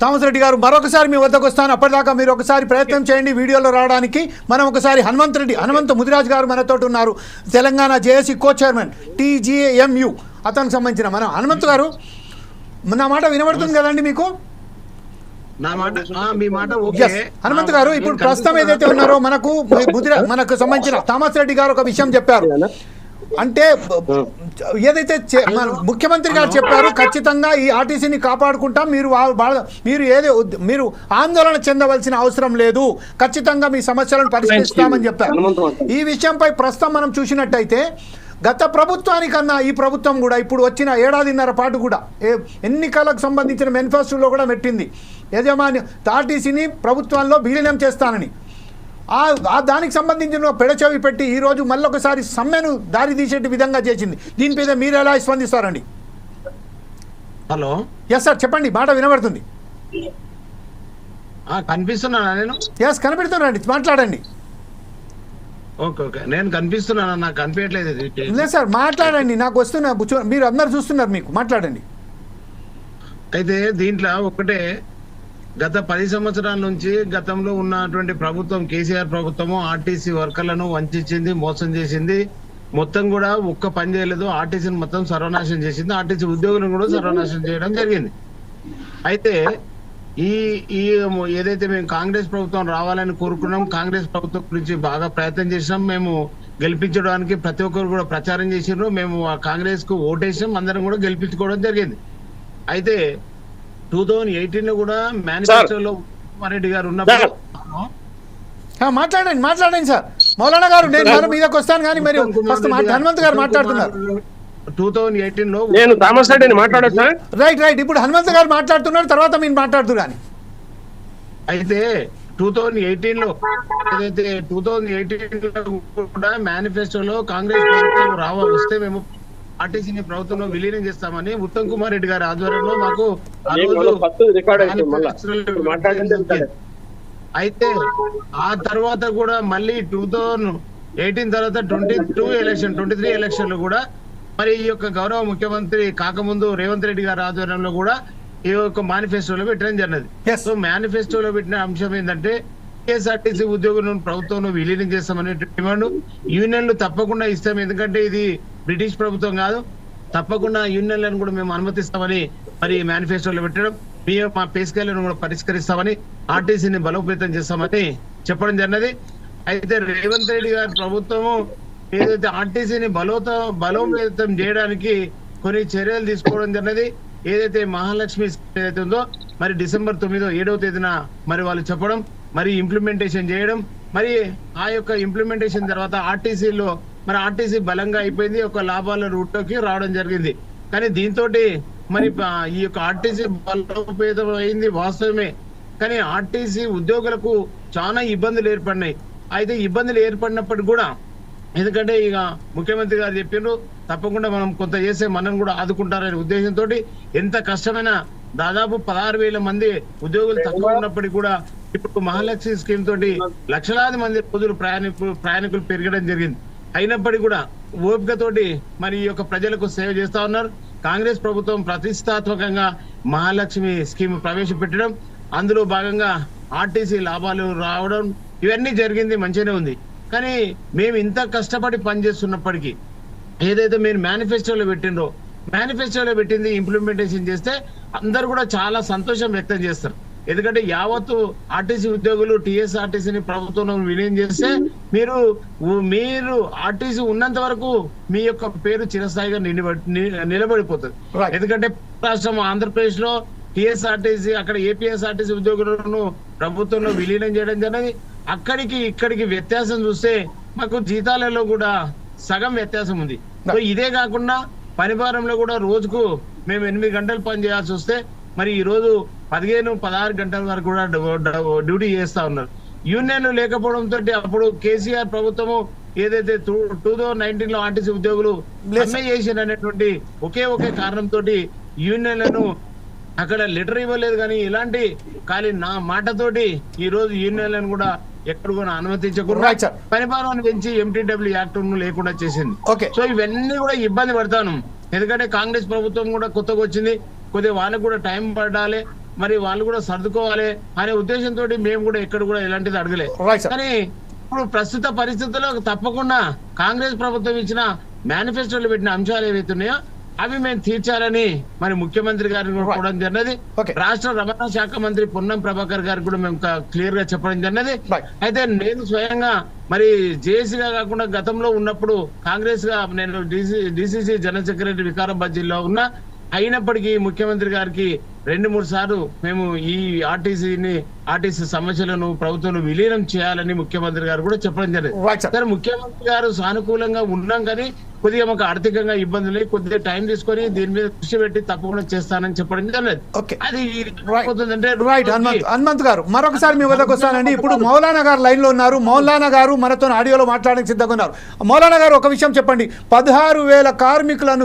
Thomas Reddy గారు మరొకసారి మీ వద్దకు వస్తాను. అప్పటిదాకా మీరు ఒకసారి ప్రయత్నం చేయండి. వీడియోలో రావడానికి మనం ఒకసారి హనుమంత్ రెడ్డి హనుమంత్ ముదిరాజ్ గారు మనతో ఉన్నారు. Telangana JAC co chairman TGAMU అతనికి సంబంధించిన మన హనుమంత్ గారు నా మాట వినబడుతుంది కదండి మీకు? నా మాట ఆ, మీ మాట ఓకే. ఎస్ హనుమంత్ గారు ఇప్పుడు ప్రస్తుతం ఏదైతే ఉన్నారో మనకు మనకు సంబంధించిన థామస్ రెడ్డి గారు ఒక విషయం చెప్పారు. అంటే ఏదైతే ముఖ్యమంత్రి గారు చెప్పారు ఖచ్చితంగా ఈ ఆర్టీసీని కాపాడుకుంటాం మీరు మీరు ఏది మీరు ఆందోళన చెందవలసిన అవసరం లేదు ఖచ్చితంగా మీ సమస్యలను పరిష్కరిస్తామని చెప్పారు. ఈ విషయంపై ప్రస్తుతం మనం చూసినట్టయితే గత ప్రభుత్వానికన్నా ఈ ప్రభుత్వం కూడా ఇప్పుడు వచ్చిన ఏడాదిన్నర పాటు కూడా ఏ- ఎన్నికలకు సంబంధించిన మేనిఫెస్టోలో కూడా పెట్టింది. యజమాని ఆర్టీసీని ప్రభుత్వంలో విలీనం చేస్తానని. ఆ దానికి సంబంధించిన పెడచెవి పెట్టి ఈరోజు మళ్ళొకసారి సమ్మెను దారి తీసేటి విధంగా చేసింది. దీని మీద మీరు ఎలా స్పందిస్తారండి? హలో? ఎస్ సార్ చెప్పండి. మాట వినబడుతుంది. కనిపిస్తున్నానా నేను? ఎస్ మాట్లాడండి. Okay okay. నేను కనిపిస్తున్నానా? నాకు కనిపించట్లేదు. లేదు సార్ మాట్లాడండి. నాకు వస్తున్న. మీరు అందరు చూస్తున్నారు మీకు. మాట్లాడండి. అయితే దీంట్లో ఒకటే గత పది సంవత్సరాల నుంచి గతంలో ఉన్నటువంటి ప్రభుత్వం కేసీఆర్ ప్రభుత్వము ఆర్టీసీ వర్కర్లను వంచింది మోసం చేసింది. మొత్తం కూడా ఒక్క పని చేయలేదు. ఆర్టీసీని మొత్తం సర్వనాశనం చేసింది. ఆర్టీసీ ఉద్యోగులను కూడా సర్వనాశనం చేయడం జరిగింది. అయితే ఈ ఈ ఏదైతే మేము కాంగ్రెస్ ప్రభుత్వం రావాలని కోరుకున్నాం కాంగ్రెస్ ప్రభుత్వం గురించి బాగా ప్రయత్నం చేసినాం. మేము గెలిపించడానికి ప్రతి ఒక్కరు కూడా ప్రచారం చేసిండ్రు మేము కాంగ్రెస్కు ఓటేసినాం. అందరం కూడా గెలిపించుకోవడం జరిగింది. అయితే టూ థౌజండ్ ఎయిటీన్లో కూడా మేనిఫెస్టోలో రెడ్డి గారు ఉన్నప్పుడు మాట్లాడండి మాట్లాడండి సార్ మౌలానా గారు నేను మరో మీదకి వస్తాను కానీ మరి ఫస్ట్ మా హనుమంత్ గారు మాట్లాడుతున్నారు. టూ థౌజండ్ ఎయిటీన్లో నేను థామస్ రెడ్డిని మాట్లాడొచ్చా? రైట్ రైట్ ఇప్పుడు హనుమంత్ గారు మాట్లాడుతున్నారు తర్వాత మీరు మాట్లాడుతున్నారు కానీ అయితే టూ థౌజండ్ ఎయిటీన్లో ఏదైతే టూ థౌజండ్ ఎయిటీన్లో కూడా మేనిఫెస్టోలో కాంగ్రెస్ ప్రభుత్వం రావ వస్తే మేము ఆర్టీసీని ప్రభుత్వంలో విలీనం చేస్తామని ఉత్తమ్ కుమార్ రెడ్డి గారి ఆధ్వర్యంలో మాకు. అయితే ఆ తర్వాత కూడా మళ్ళీ టూ థౌజండ్ ఎయిటీన్ తర్వాత twenty two election twenty three ఎలక్షన్లో కూడా మరి ఈ యొక్క గౌరవ ముఖ్యమంత్రి కాకముందు రేవంత్ రెడ్డి గారి ఆధ్వర్యంలో కూడా ఈ యొక్క మేనిఫెస్టోలో పెట్టడం జరిగింది Yes. సో మేనిఫెస్టోలో పెట్టిన అంశం ఏంటంటే కేఎస్ఆర్టీసీ ఉద్యోగులను ప్రభుత్వంలో విలీనం చేస్తామనే డిమాండ్ యూనియన్లు తప్పకుండా ఇస్తాం ఎందుకంటే ఇది బ్రిటిష్ ప్రభుత్వం కాదు. తప్పకుండా యూనియన్లను కూడా మేము అనుమతిస్తామని మరి మేనిఫెస్టోలో పెట్టడం మేము మా పే కూడా పరిష్కరిస్తామని ఆర్టీసీని బలోపేతం చేస్తామని చెప్పడం జరిగినది. అయితే రేవంత్ రెడ్డి గారి ప్రభుత్వము ఏదైతే ఆర్టీసీని బలోత బలోపేతం చేయడానికి కొన్ని చర్యలు తీసుకోవడం జరిగినది ఏదైతే మహాలక్ష్మి స్కీమ్ ఏదైతే ఉందో మరి డిసెంబర్ తొమ్మిదో ఏడవ తేదీన మరి వాళ్ళు చెప్పడం మరి ఇంప్లిమెంటేషన్ చేయడం మరి ఆ యొక్క ఇంప్లిమెంటేషన్ తర్వాత ఆర్టీసీలో మరి ఆర్టీసీ బలంగా అయిపోయింది ఒక లాభాల రూట్లోకి రావడం జరిగింది. కానీ దీంతో మరి ఈ యొక్క ఆర్టీసీ బలోపేతం అయింది వాస్తవమే. కానీ ఆర్టీసీ ఉద్యోగులకు చాలా ఇబ్బందులు ఏర్పడినాయి. అయితే ఇబ్బందులు ఏర్పడినప్పటికీ కూడా ఎందుకంటే ఇక ముఖ్యమంత్రి గారు చెప్పిండ్రు తప్పకుండా మనం కొంత చేసే మనం కూడా ఆదుకుంటారనే ఉద్దేశంతో ఎంత కష్టమైన దాదాపు పదహారు వేల మంది ఉద్యోగులు తక్కువ ఉన్నప్పటికీ కూడా ఇప్పుడు మహాలక్ష్మి స్కీమ్ తోటి లక్షలాది మంది రోజులు ప్రయాణికులు ప్రయాణికులు పెరగడం జరిగింది. అయినప్పటికీ కూడా ఓపికతోటి మరి ఈ యొక్క ప్రజలకు సేవ చేస్తా ఉన్నారు. కాంగ్రెస్ ప్రభుత్వం ప్రతిష్టాత్మకంగా మహాలక్ష్మి స్కీమ్ ప్రవేశపెట్టడం అందులో భాగంగా ఆర్టీసీ లాభాలు రావడం ఇవన్నీ జరిగింది మంచిగానే ఉంది. కానీ మేము ఇంత కష్టపడి పనిచేస్తున్నప్పటికీ ఏదైతే మీరు మేనిఫెస్టోలో పెట్టిండ్రో మేనిఫెస్టోలో పెట్టింది ఇంప్లిమెంటేషన్ చేస్తే అందరు కూడా చాలా సంతోషం వ్యక్తం చేస్తారు. ఎందుకంటే యావత్తు ఆర్టీసీ ఉద్యోగులు టీఎస్ఆర్టీసీని ప్రభుత్వం విలీనం చేస్తే మీరు మీరు ఆర్టీసీ ఉన్నంత వరకు మీ యొక్క పేరు చిరస్థాయిగా నిలబడిపోతుంది. ఎందుకంటే రాష్ట్రం ఆంధ్రప్రదేశ్లో టిఎస్ఆర్టీసీ అక్కడ ఏపీఎస్ఆర్టీసీ ఉద్యోగులను ప్రభుత్వంలో విలీనం చేయడం జరిగింది. అక్కడికి ఇక్కడికి వ్యత్యాసం చూస్తే మాకు జీతాలలో కూడా సగం వ్యత్యాసం ఉంది. సో ఇదే కాకుండా పనిభారంలో కూడా రోజుకు మేము ఎనిమిది గంటలు పని చేయాల్సి వస్తే మరి ఈ రోజు పదిహేను పదహారు గంటల వరకు కూడా డ్యూ- డ్యూ- డ్యూటీ చేస్తా ఉన్నారు. యూనియన్లు లేకపోవడంతో అప్పుడు కేసీఆర్ ప్రభుత్వము ఏదైతే టూ థౌజండ్ నైన్టీన్లో ఆర్టీసీ ఉద్యోగులు సమ్మె చేసిన అనేటువంటి ఒకే ఒకే కారణంతో యూనియన్లను అక్కడ లెటర్ ఇవ్వలేదు కానీ ఇలాంటి ఖాళీ నా మాటతోటి ఈ రోజు యూనియన్లను కూడా ఎక్కడ కూడా అనుమతించకుండా. పరిపాలన పెంచి ఎంటీడబ్ల్యూ యాక్ట్ను లేకుండా చేసింది. సో ఇవన్నీ కూడా ఇబ్బంది పడతాను. ఎందుకంటే కాంగ్రెస్ ప్రభుత్వం కూడా కొత్తగా వచ్చింది. కొద్దిగా వాళ్ళకు కూడా టైం పడాలి. మరి వాళ్ళు కూడా సర్దుకోవాలి అనే ఉద్దేశంతో మేము కూడా ఎక్కడ కూడా ఎలాంటిది అడగలే. కానీ ఇప్పుడు ప్రస్తుత పరిస్థితుల్లో తప్పకుండా కాంగ్రెస్ ప్రభుత్వం ఇచ్చిన మేనిఫెస్టోలో పెట్టిన అంశాలు ఏవైతే ఉన్నాయో అవి మేము తీర్చాలని మరి ముఖ్యమంత్రి గారిని కూడా జరిగినది. రాష్ట్ర రవాణా శాఖ మంత్రి పొన్నం ప్రభాకర్ గారికి కూడా మేము క్లియర్గా చెప్పడం జరిగినది. అయితే నేను స్వయంగా మరి జేఏసీగా కాకుండా గతంలో ఉన్నప్పుడు కాంగ్రెస్గా నేను డిసిసి జనరల్ సెక్రటరీ వికారాబాద్ జిల్లా ఉన్నా అయినప్పటికీ ముఖ్యమంత్రి గారికి రెండు మూడు సార్లు మేము ఈ ఆర్టీసీని ఆర్టీసీ సమస్యలను ప్రభుత్వంలో విలీనం చేయాలని ముఖ్యమంత్రి గారు కూడా చెప్పడం జరిగింది. ముఖ్యమంత్రి గారు సానుకూలంగా ఉన్నాం కానీ కొద్దిగా మాకు ఆర్థికంగా ఇబ్బందులు కొద్దిగా టైం తీసుకొని దీని మీద దృష్టి పెట్టి తప్పకుండా చేస్తానని చెప్పడం జరిగింది Okay. అది రైట్ హనుమంత్ హనుమంత్ గారు మరొకసారి మీ వద్దకు వస్తానండి. ఇప్పుడు మౌలానా గారు లైన్లో ఉన్నారు. మౌలానా గారు మనతో ఆడియోలో మాట్లాడడానికి సిద్ధంగా ఉన్నారు. మౌలానా గారు ఒక విషయం చెప్పండి. పదహారు వేల కార్మికులను